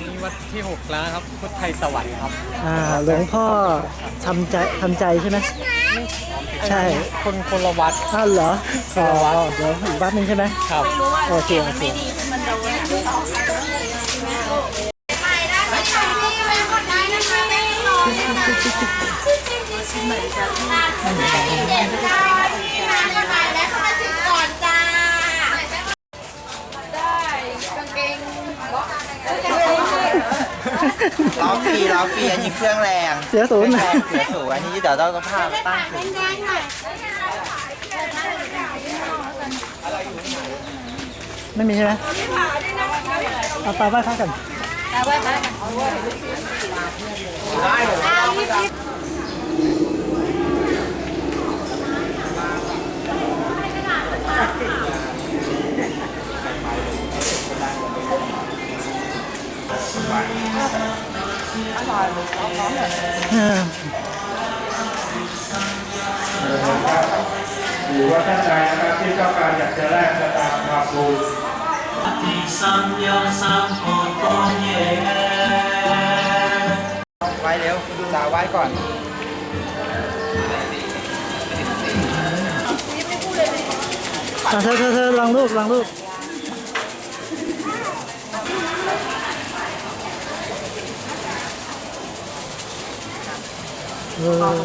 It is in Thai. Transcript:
วันนี้วัดที่6แล้วครับ พุทธไทยสวรรค์ครับอ่าหลวงพ่อทำใจทำใจใช่ไหม ใช่ คนคนละวัด อ้าวเหรออ๋อเดี๋ยวอีกวัดหนึงใช่ไหมครับ โอเคโอเค ล้อฟรีล้อฟรีอันนี้เครื่องแรงเสียศูนย์เครื่องแรงเสียศูนย์อันนี้เดี๋ยวเราต้องพาไปตั้งศูนย์ไม่มีใช่ไหมเอาไปไหว้พระกันอ่า หรือว่าท่านใดนะครับที่ต้องการอยากจะแลกสตางค์มาบูชไว้เร็วดูสาวไว้ก่อนเธอเธอเธอลองรูปลองรูป เออ